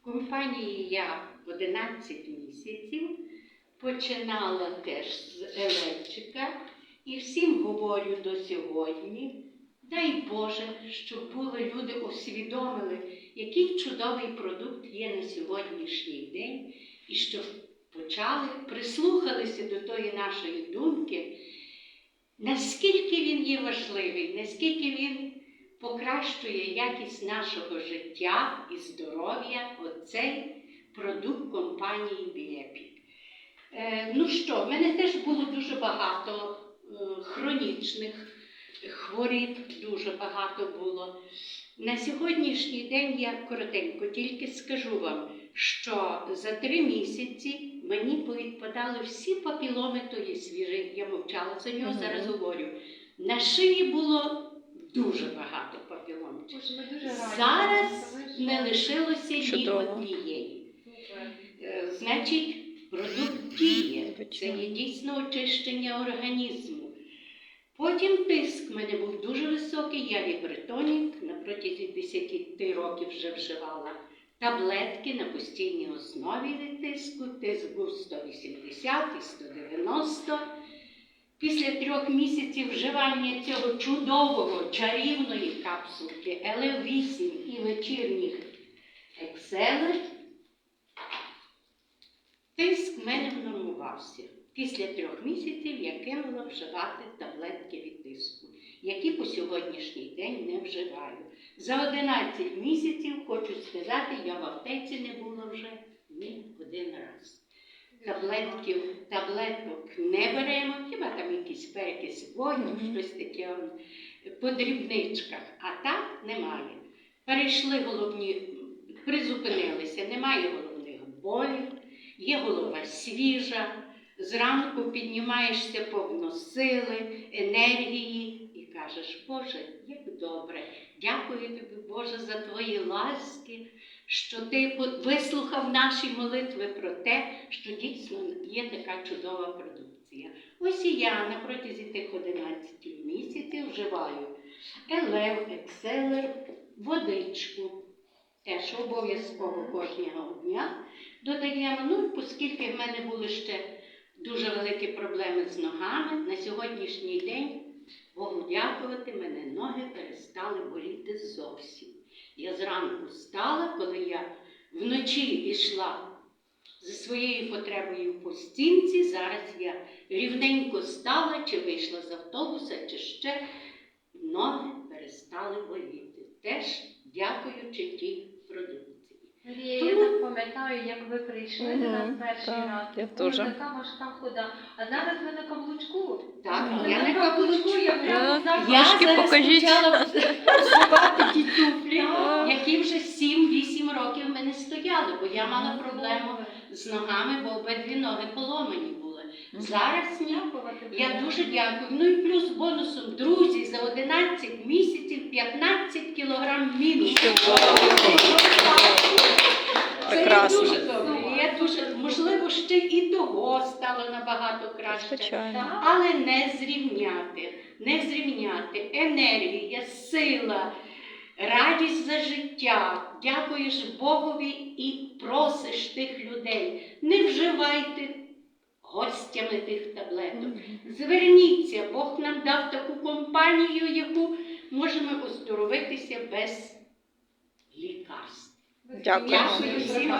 В компанії я 11 місяців починала теж з Елевчика і всім говорю до сьогодні. Дай Боже, щоб були люди усвідомили, який чудовий продукт є на сьогоднішній день, і щоб почали, прислухалися до тої нашої думки, наскільки він є важливий, наскільки він покращує якість нашого життя і здоров'я оцей продукт компанії Біепік. Е, ну що, в мене теж було дуже багато е, хронічних хворіб, дуже багато було. На сьогоднішній день я коротенько тільки скажу вам, що за три місяці мені повідпадали всі папіломи тої свіжі. Я мовчала за нього, зараз говорю. На шиї було дуже багато раді. Зараз не лишилося ні однієї. Е, Значить, продукт діє. Це є дійсно очищення організму. Потім тиск в мене був дуже високий, я лібретонік на протязі 10 років вже вживала таблетки на постійній основі від тиску. Тиск був 180 і 190. Після трьох місяців вживання цього чудового чарівної капсулки ЛФ8 і вечірніх екселер Тиск мене внормувався. Після трьох місяців я кинула вживати таблетки від тиску, які по сьогоднішній день не вживаю. За 11 місяців, хочу сказати, я в аптеці не була вже ні один раз. Таблетків, таблеток не беремо, хіба там якісь перекис водню, Мгм. щось таке по дрібничках, а так немає. Перейшли головні, призупинилися, немає головних болів, є голова свіжа, зранку піднімаєшся повно сили, енергії і кажеш, Боже, як добре, дякую тобі, Боже, за твої ласки, що ти вислухав наші молитви про те, що дійсно є така чудова продукція. Ось і я на протязі тих 11 місяців вживаю елев, екселер, водичку. Теж обов'язково кожного дня додаємо. Ну, оскільки в мене були ще дуже великі проблеми з ногами, на сьогоднішній день, Богу дякувати, мене ноги перестали боліти зовсім. Я зранку встала, коли я вночі йшла зі своєю потребою по стінці, зараз я рівненько стала, чи вийшла з автобуса, чи ще ноги перестали боліти. Теж дякуючи тій продукції. Марія, я так пам'ятаю, як ви прийшли до нас перший так, раз. я теж. така важка хода. А зараз ви на каблучку. Так, я на не каблучку. я прямо Я- зараз. Я зараз покажіть. почала вживати ті туфлі, які вже 7-8 років в мене стояли, бо я мала проблему з ногами, бо обидві ноги поломані були. Зараз ні. Я дуже дякую. Ну і плюс бонусом, друзі, за 11 місяців 15 кілограм мінус. Прекрасно. дуже добре. Я дуже, можливо, ще і того стало набагато краще. Звичайно. Але не зрівняти, не зрівняти енергія, сила, радість за життя. Дякуєш Богові і просиш тих людей. Не вживайте гостями тих таблеток. Зверніться, Бог нам дав таку компанію, яку можемо оздоровитися без лікарств. Дякую. Дякую всім.